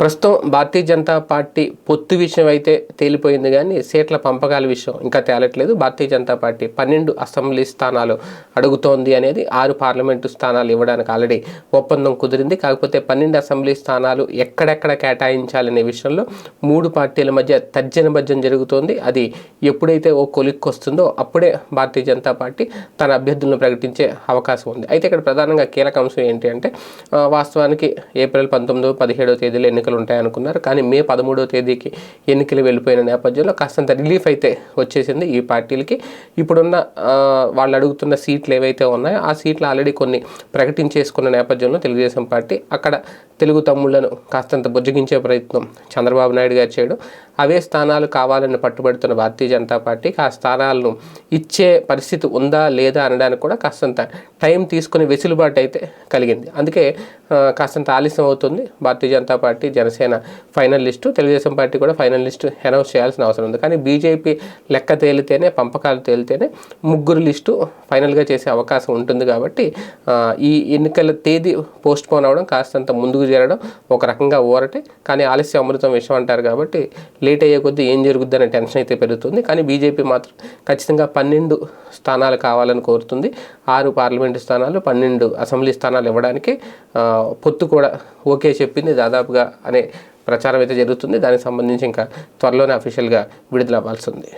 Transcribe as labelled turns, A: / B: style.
A: ప్రస్తుతం భారతీయ జనతా పార్టీ పొత్తు విషయం అయితే తేలిపోయింది కానీ సీట్ల పంపకాల విషయం ఇంకా తేలట్లేదు. భారతీయ జనతా పార్టీ పన్నెండు అసెంబ్లీ స్థానాలు అడుగుతోంది అనేది ఆరు పార్లమెంటు స్థానాలు ఇవ్వడానికి ఆల్రెడీ ఒప్పందం కుదిరింది. కాకపోతే పన్నెండు అసెంబ్లీ స్థానాలు ఎక్కడెక్కడ కేటాయించాలనే విషయంలో మూడు పార్టీల మధ్య తర్జన భర్జన జరుగుతోంది. అది ఎప్పుడైతే ఓ కొలిక్కి వస్తుందో అప్పుడే భారతీయ జనతా పార్టీ తన అభ్యర్థులను ప్రకటించే అవకాశం ఉంది. అయితే ఇక్కడ ప్రధానంగా కీలక అంశం ఏంటి అంటే వాస్తవానికి ఏప్రిల్ పంతొమ్మిదో పదిహేడో తేదీలో ఎన్నికలు ఉంటాయనుకున్నారు. కానీ మే పదమూడో తేదీకి ఎన్నికలు వెళ్ళిపోయిన నేపథ్యంలో కాస్తంత రిలీఫ్ అయితే వచ్చేసింది ఈ పార్టీలకి. ఇప్పుడున్న వాళ్ళు అడుగుతున్న సీట్లు ఏవైతే ఉన్నాయో ఆ సీట్లు ఆల్రెడీ కొన్ని ప్రకటించేసుకున్న నేపథ్యంలో తెలుగుదేశం పార్టీ అక్కడ తెలుగు తమ్ముళ్ళను కాస్తంత బుజ్జగించే ప్రయత్నం చంద్రబాబు నాయుడు గారు చేయడం. అవే స్థానాలు కావాలని పట్టుబడుతున్న భారతీయ జనతా పార్టీకి ఆ స్థానాలను ఇచ్చే పరిస్థితి ఉందా లేదా అనడానికి కూడా కాస్తంత టైం తీసుకుని వెసులుబాటు అయితే కలిగింది. అందుకే కాస్తంత ఆలస్యం అవుతుంది. Bharatiya Janata party Janasena final list Telugu Desam party కూడా ఫైనల్ లిస్టు అనౌన్స్ చేయాల్సిన అవసరం ఉంది. కానీ బీజేపీ లెక్క తేలితేనే పంపకాలు తేలితేనే ముగ్గురు లిస్టు ఫైనల్గా చేసే అవకాశం ఉంటుంది కాబట్టి ఈ ఎన్నికల తేదీ పోస్ట్ పోన్ అవడం కాస్తంత ముందుకు చేరడం ఒక రకంగా ఊరటే కానీ ఆలస్యం అమృతం విషయం అంటారు కాబట్టి లేట్ అయ్యే కొద్దీ ఏం జరుగుద్ది అనే టెన్షన్ అయితే పెరుగుతుంది. కానీ బీజేపీ మాత్రం ఖచ్చితంగా పన్నెండు స్థానాలు కావాలని కోరుతుంది. ఆరు పార్లమెంటు స్థానాలు పన్నెండు అసెంబ్లీ స్థానాలు ఇవ్వడానికి పొత్తు కూడా ఓకే చెప్పింది. దాదాపుగా అనే ప్రచారం అయితే జరుగుతుంది. దానికి సంబంధించి ఇంకా త్వరలోనే అఫీషియల్గా విడుదల అవ్వాల్సి ఉంది.